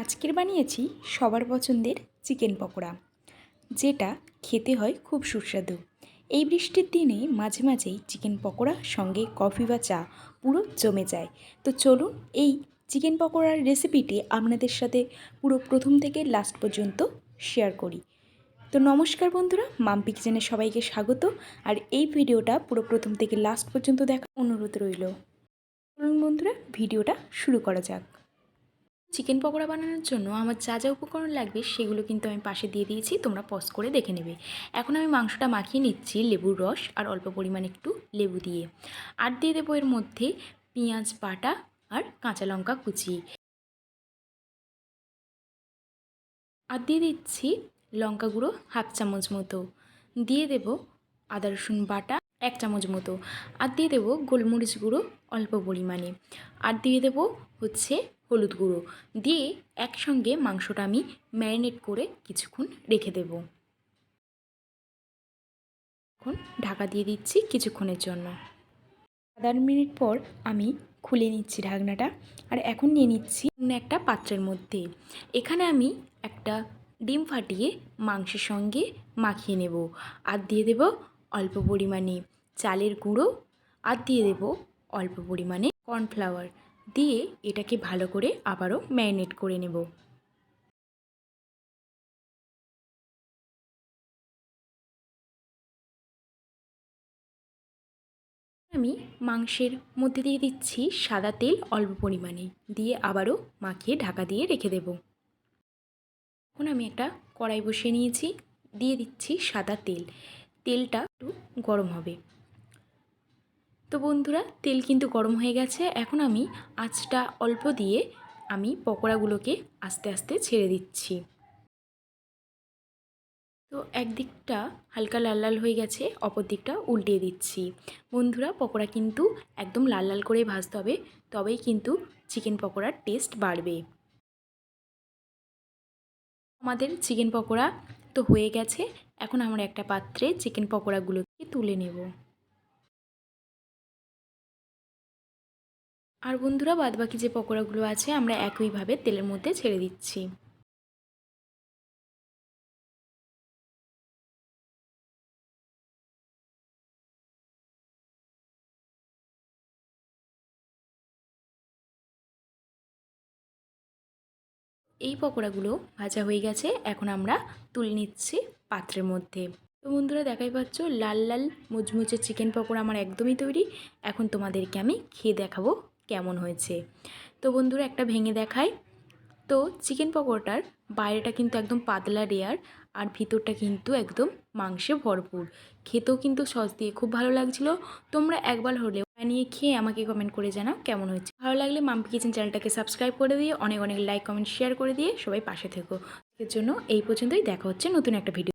আজকের বানিয়েছি সবার পছন্দের চিকেন পকোড়া, যেটা খেতে হয় খুব সুস্বাদু। এই বৃষ্টির দিনে মাঝে মাঝেই চিকেন পকোড়া সঙ্গে কফি বা চা পুরো জমে যায়। তো চলুন এই চিকেন পকোড়ার রেসিপিটি আপনাদের সাথে পুরো প্রথম থেকে লাস্ট পর্যন্ত শেয়ার করি। তো নমস্কার বন্ধুরা, মাম্পি কিচেনে সবাইকে স্বাগত। আর এই ভিডিওটা পুরো প্রথম থেকে লাস্ট পর্যন্ত দেখা অনুরোধ রইল। বন্ধুরা, ভিডিওটা শুরু করা যাক। চিকেন পকোড়া বানানোর জন্য আমার যা যা উপকরণ লাগবে সেগুলো কিন্তু আমি পাশে দিয়ে দিয়েছি, তোমরা পজ করে দেখে নেবে। এখন আমি মাংসটা মাখিয়ে নিচ্ছি লেবুর রস আর অল্প পরিমাণ একটু লেবু দিয়ে। আর দিয়ে দেবো এর মধ্যে পেঁয়াজ বাটা আর কাঁচা লঙ্কা কুচি। আর দিয়ে দিচ্ছি লঙ্কা গুঁড়ো হাফ চামচ মতো। দিয়ে দেব আদা রসুন বাটা এক চামচ মতো। আর দিয়ে দেবো গোলমরিচ গুঁড়ো অল্প পরিমাণে। আর দিয়ে দেবো হচ্ছে হলুদ গুঁড়ো দিয়ে একসঙ্গে মাংসটা আমি ম্যারিনেট করে কিছুক্ষণ রেখে দেব। এখন ঢাকা দিয়ে দিচ্ছি কিছুক্ষণের জন্য। আধা মিনিট পর আমি খুলে নিচ্ছি ঢাকনাটা আর এখন নিয়ে নিচ্ছি অন্য একটা পাত্রের মধ্যে। এখানে আমি একটা ডিম ফাটিয়ে মাংসের সঙ্গে মাখিয়ে নেব। আর দিয়ে দেব অল্প পরিমাণে চালের গুঁড়ো। আর দিয়ে দেব অল্প পরিমাণে কর্নফ্লাওয়ার। দিয়ে এটাকে ভালো করে আবারও ম্যারিনেট করে নেব। আমি মাংসের মধ্যে দিয়ে দিচ্ছি সাদা তেল অল্প পরিমাণে, দিয়ে আবারও মাখিয়ে ঢাকা দিয়ে রেখে দেব। এখন আমি একটা কড়াই বসিয়ে নিয়েছি, দিয়ে দিচ্ছি সাদা তেল। তেলটা একটু গরম হবে। তো বন্ধুরা, তেল কিন্তু গরম হয়ে গেছে। এখন আমি আঁচটা অল্প দিয়ে আমি পকোড়াগুলোকে আস্তে আস্তে ছেড়ে দিচ্ছি। তো একদিকটা হালকা লাল লাল হয়ে গেছে অপর দিকটা উল্টিয়ে দিচ্ছি। বন্ধুরা, পকোড়া কিন্তু একদম লাল লাল করে ভাজতে হবে, তবেই কিন্তু চিকেন পকোড়ার টেস্ট বাড়বে। আমাদের চিকেন পকোড়া তো হয়ে গেছে, এখন আমরা একটা পাত্রে চিকেন পকোড়াগুলোকে তুলে নেব। আর বন্ধুরা, বাদবাকি যে পকোড়াগুলো আছে, আমরা একইভাবে তেলের মধ্যে ছেড়ে দিচ্ছি। এই পকোড়াগুলো ভাজা হয়ে গেছে, এখন আমরা তুলে নিচ্ছি পাত্রের মধ্যে। তো বন্ধুরা, দেখাই পাচ্ছ, লাল লাল মুচমুচে চিকেন পকোড়া আমার একদমই তৈরি। এখন তোমাদেরকে আমি খেয়ে দেখাবো কেমন হয়েছে। তো বন্ধুরা, একটা ভেঙে দেখায় তো চিকেন পকোড়াটার বাইরেটা কিন্তু একদম পাতলা রেয়ার আর ভিতরটা কিন্তু একদম মাংসে ভরপুর। খেতেও কিন্তু সস দিয়ে খুব ভালো লাগছিল। তোমরা একবার হলেও বানিয়ে খেয়ে আমাকে কমেন্ট করে জানাও কেমন হয়েছে। ভালো লাগলে মাম্পি কিচেন চ্যানেলটাকে সাবস্ক্রাইব করে দিয়ে অনেক অনেক লাইক কমেন্ট শেয়ার করে দিয়ে সবাই পাশে থেকো। এর জন্য এই পর্যন্তই। দেখা হচ্ছে নতুন একটা ভিডিও